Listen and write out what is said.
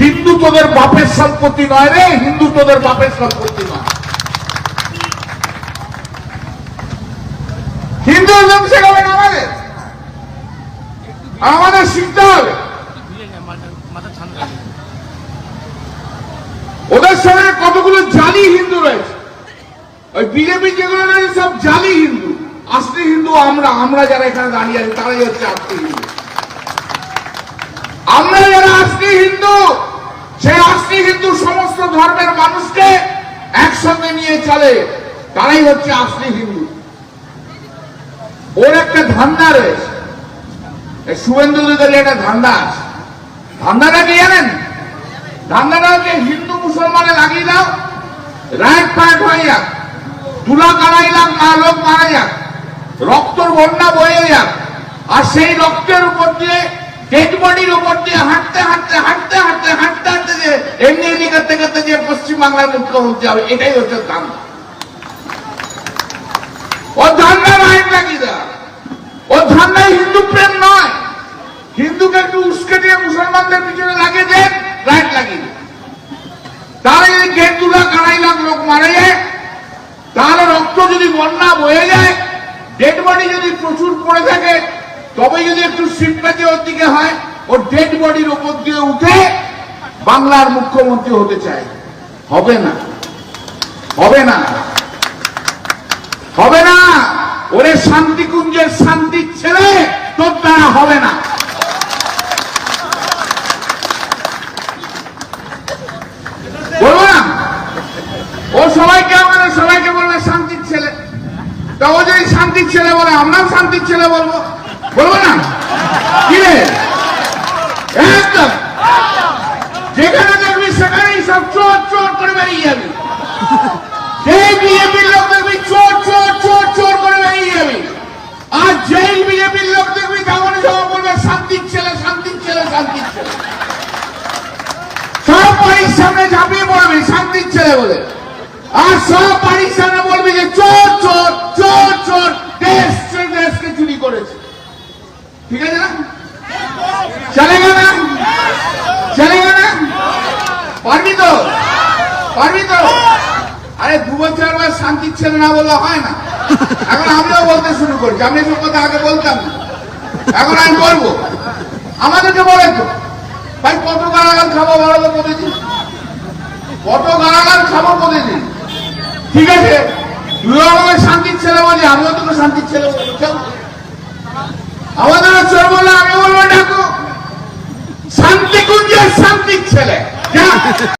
হিন্দু তোদের বাপের সম্পত্তি নয় রে হিন্দু তোদের বাপের সম্পত্তি নয়। শেখাবেন আমাদের? আমাদের হবে। ওদের সঙ্গে কতগুলো জালি হিন্দু রয়েছে? ওই বিজেপি যেগুলো রয়েছে সব জালি হিন্দু। আসলি হিন্দু আমরা আমরা যারা এখানে দাঁড়িয়ে আছি, তারাই হচ্ছে আসলি হিন্দু আমরা যারা আসলি হিন্দু সেই আসলি হিন্দু সমস্ত ধর্মের মানুষকে একসঙ্গে নিয়ে চলে তারাই হচ্ছে আসলি হিন্দু ওর একটা ধান্দা রয়েছে শুভেন্দু অধিকারী একটা ধান্দা আছে ধান্দাটা কি জানেন ধান্দাটা হচ্ছে হিন্দু মুসলমানে লাগিয়ে দাও রাইট পার্ট হয়ে যাক তুলা লাখ মা লোক মারা যাক রক্তর বন্যা বয়ে যাক আর সেই রক্তের উপর দিয়ে ডেড বডির উপর দিয়ে হাঁটতে হাঁটতে হাঁটতে হাঁটতে হাঁটতে হাঁটতে যে এমনি যে পশ্চিমবাংলার মুখ্যমন্ত্রী হবে, এটাই হচ্ছে ধান্দা ও ধান্দা রাইট লাগিয়ে দেওয়া ও ধান্দায় হিন্দু প্রেম নয়। হিন্দুকে একটু উস্কে দিয়ে মুসলমানদের পিছনে লাগিয়ে দেন রাইট লাগিয়ে দেন। তাহলে যদি দেড় দু লাখ লোক মারা যায়। তাহলে রক্ত যদি বন্যা বয়ে যায় ডেড বডি যদি প্রচুর পড়ে থাকে তবে যদি একটু সিম্পাতি ওর দিকে হয়, ও ডেড বডির উপর দিয়ে উঠে বাংলার মুখ্যমন্ত্রী হতে চায়। হবে না। হবে না। হবে না। ওরে শান্তিকুঞ্জের শান্তির ছেলে তোর দ্বারা হবে না। ও সবাইকে সবাইকে বলবে শান্তির ছেলে। তা ও যদি শান্তির ছেলে বলে, আমরাও শান্তির ছেলে বলব। বলব না? কি রে? যেখানে দেখবি সেখানেই সব চোর। বেরিয়ে যাবি। যেই বিজেপির লোক দেখবি চোর চোর চোর চোর করে বেরিয়ে যাবি। আর যেই বিজেপির লোক দেখবি তেমন সবাই বলবে, শান্তির ছেলে শান্তির ছেলে শান্তির ছেলে। সব বাড়ির সামনে ঝাঁপিয়ে পড়বি, শান্তির ছেলে বলে। আর সব বাড়ির সামনে বলবি যে, চোর চোর চোর চোর, দেশ, দেশকে চুরি করেছে। ঠিক আছে না? চলেগা না? চলেগা না? পারবি তো? পারবি তো? আরে দু বছর আবার শান্তির ছেলে না বললে হয় না। এখন আমিও বলতে শুরু করছি আমি এসব কথা আগে বলতাম এখন আমি বলব। আমাদেরকে বলে তো, ভাই, কত গালাগাল খাব বলো প্রতিদিন? কত গালাগাল খাব প্রতিদিন? ঠিক আছে? তুইও আমাকে শান্তির ছেলে বলি, আমিও তোকে শান্তির ছেলে চল। আমাদের চোর বলে আমি বলব ডাকো শান্তি কুঞ্জের শান্তির ছেলে।